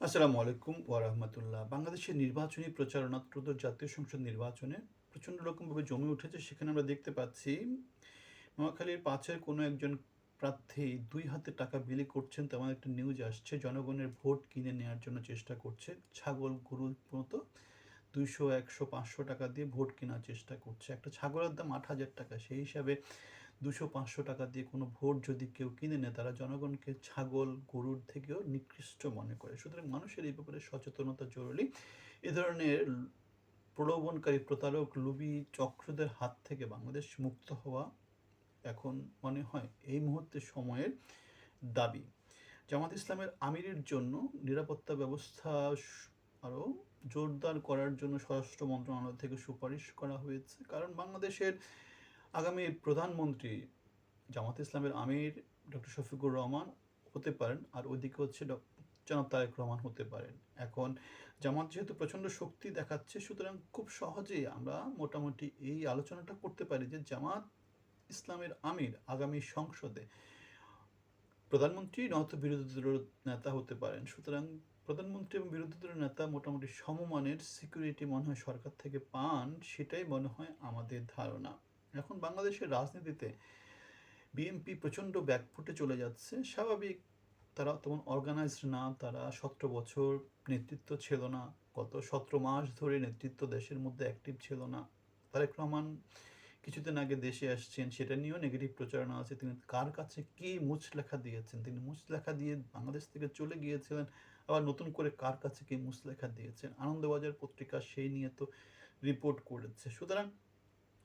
আসসালামু আলাইকুম ওয়ারহমতুল্লাহ বাংলাদেশের নির্বাচনী প্রচারণা ত্রয়োদশ জাতীয় সংসদ নির্বাচনে প্রচণ্ড রকমভাবে জমে উঠেছে। সেখানে আমরা দেখতে পাচ্ছি, নোয়াখালীর পাঁচের কোনো একজন প্রার্থী দুই হাতে টাকা বিলি করছেন তেমন একটা নিউজ আসছে। জনগণের ভোট কিনে নেওয়ার জন্য চেষ্টা করছে। ছাগল গরুর মতো দুইশো, একশো, পাঁচশো টাকা দিয়ে ভোট কেনার চেষ্টা করছে। একটা ছাগলের দাম আট হাজার টাকা। সেই হিসাবে দুশো পাঁচশো টাকা দিয়ে কোনো ভোট যদি কেউ কিনে নেয়, তারা জনগণকে ছাগল, গরুর থেকেও নিকৃষ্ট মনে করে। সুতরাং মানুষের এই ব্যাপারে সচেতনতা জরুরি। এ ধরনের প্রলোভনকারী প্রতারক লুবি চক্রদের হাত থেকে বাংলাদেশ মুক্ত হওয়া এখন মনে হয় এই মুহূর্তে সময়ের দাবি। জামাত ইসলামের আমিরের জন্য নিরাপত্তা ব্যবস্থা আরও জোরদার করার জন্য স্বরাষ্ট্র মন্ত্রণালয় থেকে সুপারিশ করা হয়েছে। কারণ বাংলাদেশের আগামী প্রধানমন্ত্রী জামাত ইসলামের আমির ডক্টর শফিকুর রহমান হতে পারেন, আর ওইদিকে হচ্ছে জনাব তারেক রহমান হতে পারেন। এখন জামাত যেহেতু প্রচণ্ড শক্তি দেখাচ্ছে, সুতরাং খুব সহজেই আমরা মোটামুটি এই আলোচনাটা করতে পারি যে জামাত ইসলামের আমির আগামী সংসদে প্রধানমন্ত্রী নয়তো বিরোধী দলের নেতা হতে পারেন। সুতরাং প্রধানমন্ত্রী এবং বিরোধী দলের নেতা মোটামুটি সমমানের সিকিউরিটি মনে হয় সরকার থেকে পান, সেটাই মনে হয় আমাদের ধারণা। এখন বাংলাদেশের রাজনীতিতে বিএনপি প্রচণ্ড ব্যাকফুটে চলে যাচ্ছে। স্বাভাবিক, তারা তেমন অর্গানাইজড না, তারা সতেরো বছর নেতৃত্ব ছিল না, গত সতেরো মাস ধরে নেতৃত্ব দেশের মধ্যে অ্যাক্টিভ ছিল না। তারেক রহমান কিছুদিন আগে দেশে আসছেন, সেটা নিয়েও নেগেটিভ প্রচারণা আছে। তিনি কার কাছে কী মুচ লেখা দিয়েছেন? তিনি মুচ লেখা দিয়ে বাংলাদেশ থেকে চলে গিয়েছিলেন, আবার নতুন করে কার কাছে কি মুচ লেখা দিয়েছেন? আনন্দবাজার পত্রিকা সেই নিয়ে তো রিপোর্ট করেছে। সুতরাং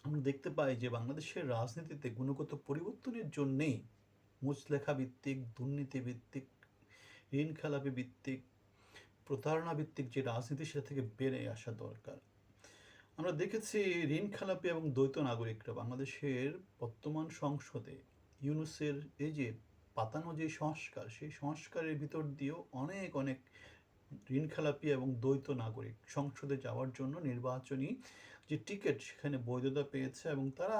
দেখতে পাই যে বাংলাদেশের রাজনীতিতে গুণগত পরিবর্তনের জন্যেই মুচলেখা ভিত্তিক দুর্নীতি ভিত্তিক ঋণ খেলাপি ভিত্তিক প্রতারণা ভিত্তিক যে রাজনীতি সেটা থেকে বেড়ে আসা দরকার। আমরা দেখেছি ঋণ খেলাপি এবং দ্বৈত নাগরিকরা বাংলাদেশের বর্তমান সংসদে ইউনুসের এই যে পাতানো যে সংস্কার, সেই সংস্কারের ভিতর দিয়েও অনেক অনেক ঋণ খেলাপি এবং দ্বৈত নাগরিক সংসদে যাওয়ার জন্য নির্বাচনী যে টিকিট সেখানে বৈধতা পেয়েছে এবং তারা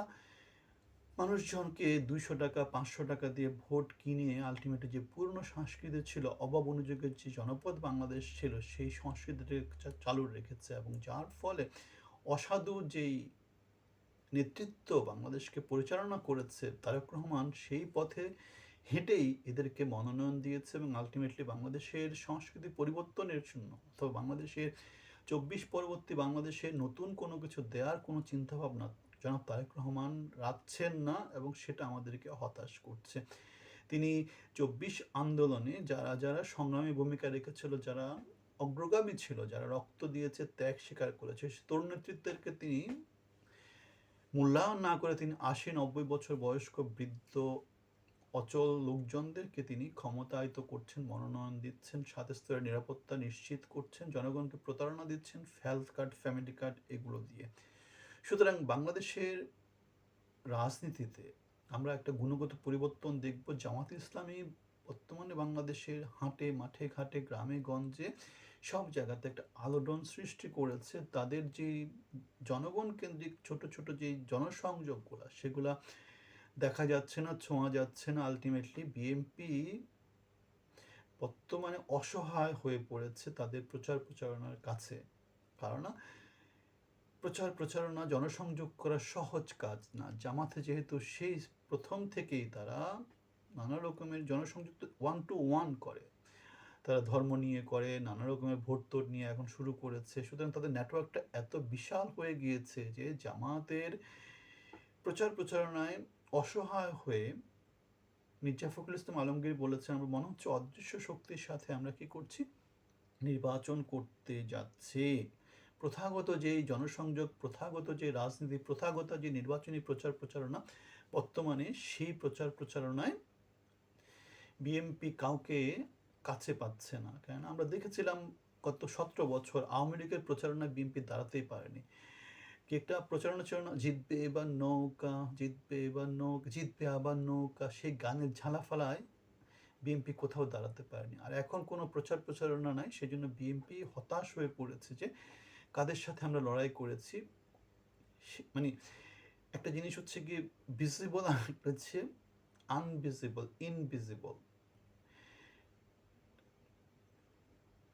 মানুষজনকে দুইশো টাকা, পাঁচশো টাকা দিয়ে ভোট কিনে আলটিমেটলি যে পুরনো সংস্কৃতি ছিল, অভাব অনুযোগের যে জনপদ বাংলাদেশ ছিল, সেই সংস্কৃতিটি চালু রেখেছে এবং যার ফলে অসাধু যেই নেতৃত্ব বাংলাদেশকে পরিচালনা করেছে তারেক রহমান, সেই পথে হেঁটেই এদেরকে মনোনয়ন দিয়েছে এবং আলটিমেটলি বাংলাদেশের সংস্কৃতি পরিবর্তনের জন্য অথবা বাংলাদেশের চব্বিশ পরবর্তী বাংলাদেশে নতুন কোনো কিছু দেওয়ার কোনো চিন্তাভাবনা জনাব তারেক রহমান রাখছেন না এবং সেটা আমাদেরকে হতাশ করছে। তিনি চব্বিশ আন্দোলনে যারা যারা সংগ্রামী ভূমিকা রেখেছিল, যারা অগ্রগামী ছিল, যারা রক্ত দিয়েছে, ত্যাগ স্বীকার করেছে তরুণ নেতৃত্বেরকে তিনি মূল্যায়ন না করে তিনি আশি নব্বই বছর বয়স্ক বৃদ্ধ অচল লোকজনদেরকে তিনি ক্ষমতায়িত করছেন, মনোনয়ন দিচ্ছেন, সাথে স্তরের নিরাপত্তা নিশ্চিত করছেন, জনগণকে প্রতারণা দিচ্ছেন হেলথ কার্ড ফ্যামিলি কার্ড এগুলো দিয়ে। সুতরাং বাংলাদেশের রাজনীতিতে আমরা একটা গুণগত পরিবর্তন দেখব। জামাত ইসলামী বর্তমানে বাংলাদেশের হাটে, মাঠে ঘাটে, গ্রামে, গঞ্জে সব জায়গাতে একটা আলোড়ন সৃষ্টি করেছে। তাদের যে জনগণ কেন্দ্রিক ছোট ছোট যে জনসংযোগগুলো, সেগুলা দেখা যাচ্ছে না, ছোঁয়া যাচ্ছে না আলটিমেটলি বিএনপি বর্তমানে অসহায় হয়ে পড়েছে তাদের প্রচার প্রচারণার কাছে। কারণ প্রচার প্রচারণা, জনসংযোগ করা সহজ কাজ না। জামাতে যেহেতু সেই প্রথম থেকেই তারা নানা রকমের জনসংযুক্ত ওয়ান টু ওয়ান করে। তারা ধর্ম নিয়ে করে, নানা রকমের ভোট তোট নিয়ে এখন শুরু করেছে। সুতরাং তাদের নেটওয়ার্কটা এত বিশাল হয়ে গিয়েছে যে জামাতের প্রচার প্রচারণায় অসহায় হয়ে মির্জা ফখরুল ইসলাম আলমগীর বলেছেন, আমরা মনে হচ্ছে অদৃশ্য শক্তির সাথে আমরা কি করছি? নির্বাচন করতে যাচ্ছে। প্রথাগত যে জনসংযোগ, প্রথাগত যে রাজনীতি, প্রথাগত যে নির্বাচনী প্রচার প্রচারণা, বর্তমানে সেই প্রচার প্রচারণায় বিএমপি কাউকে কাছে পাচ্ছে না। কেন আমরা দেখেছিলাম গত সতেরো বছর আওয়ামী লীগের প্রচারণায় বিএনপি দাঁড়াতেই পারেনি। কি একটা প্রচারণা ছিল না জিতবে এবার নৌকা, জিতবে এবার নৌকা, জিতবে আবার নৌকা, সেই গানের ঝালা ঝালাফালায় বিএনপি কোথাও দাঁড়াতে পারেনি। আর এখন কোনো প্রচার প্রচারণা নাই সেই জন্য বিএনপি হতাশ হয়ে পড়েছে যে কাদের সাথে আমরা লড়াই করেছি। মানে একটা জিনিস হচ্ছে কি ভিজিবল আর একটা হচ্ছে আনভিজিবল ইনভিজিবল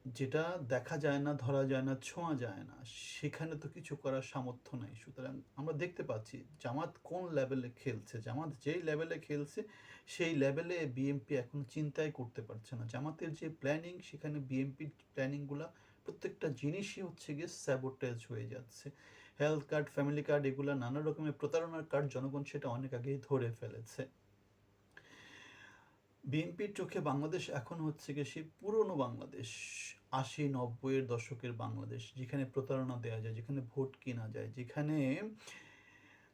যেটা দেখা যায় না, ধরা যায় না, ছোঁয়া যায় না, সেখানে তো কিছু করার সামর্থ্য নাই। সুতরাং আমরা দেখতে পাচ্ছি জামাত কোন লেভেলে খেলছে। জামাত যেই লেভেলে খেলছে, সেই লেভেলে বিএনপি এখন চিন্তাই করতে পারছে না। জামাতের যে প্ল্যানিং, সেখানে বিএনপির প্ল্যানিংগুলা প্রত্যেকটা জিনিসই হচ্ছে গিয়ে স্যাবোটেজ হয়ে যাচ্ছে। হেলথ কার্ড, ফ্যামিলি কার্ড এগুলা নানা রকমের প্রতারণার কার্ড জনগণ সেটা অনেক আগেই ধরে ফেলেছে। বিএনপির চোখে বাংলাদেশ এখন হচ্ছে গিয়ে সেই পুরনো বাংলাদেশ। আশি নব্বইয়ের দশকের বাংলাদেশ। যেখানে প্রতারণা দেয়া যায়, যেখানে ভোট কেনা যায়, যেখানে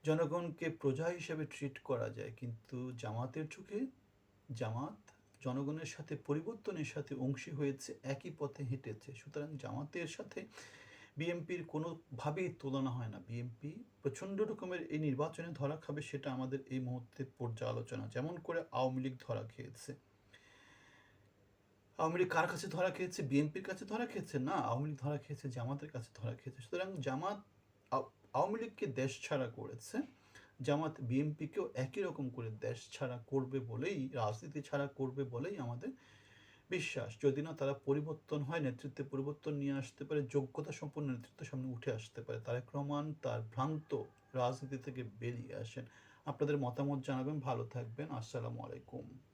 জনগণকে প্রজা হিসেবে ট্রিট করা যায়। কিন্তু জামাতের চোখে জামাত জনগণের সাথে পরিবর্তনের সাথে অংশী হয়েছে, একই পথে হেঁটেছে। সুতরাং জামাতের সাথে বিএনপির কোনোভাবেই তুলনা হয় না। বিএনপি প্রচণ্ড রকমের এই নির্বাচনে ধরা খাবে সেটা আমাদের এই মুহূর্তে পর্যালোচনা। যেমন করে আওয়ামী লীগ ধরা খেয়েছে। আওয়ামী লীগ কার কাছে ধরা খেয়েছে? বিএনপির কাছে ধরা খেয়েছে? না, আওয়ামী লীগ ধরা খেয়েছে জামাতের কাছে ধরা খেয়েছে। সুতরাং জামাত আওয়ামী লীগকে দেশ ছাড়া করেছে। জামাত বিএনপিকেও একই রকম করে দেশ ছাড়া করবে বলেই, রাজনীতি ছাড়া করবে বলেই আমাদের বিশ্বাস। যদি না তারা পরিবর্তন হয়, নেতৃত্বে পরিবর্তন নিয়ে আসতে পারে, যোগ্যতা সম্পন্ন নেতৃত্ব সামনে উঠে আসতে পারে। তারেক রহমান তার ভ্রান্ত রাজনীতি থেকে বেরিয়ে আসেন। আপনাদের মতামত জানাবেন। ভালো থাকবেন। আসসালামু আলাইকুম।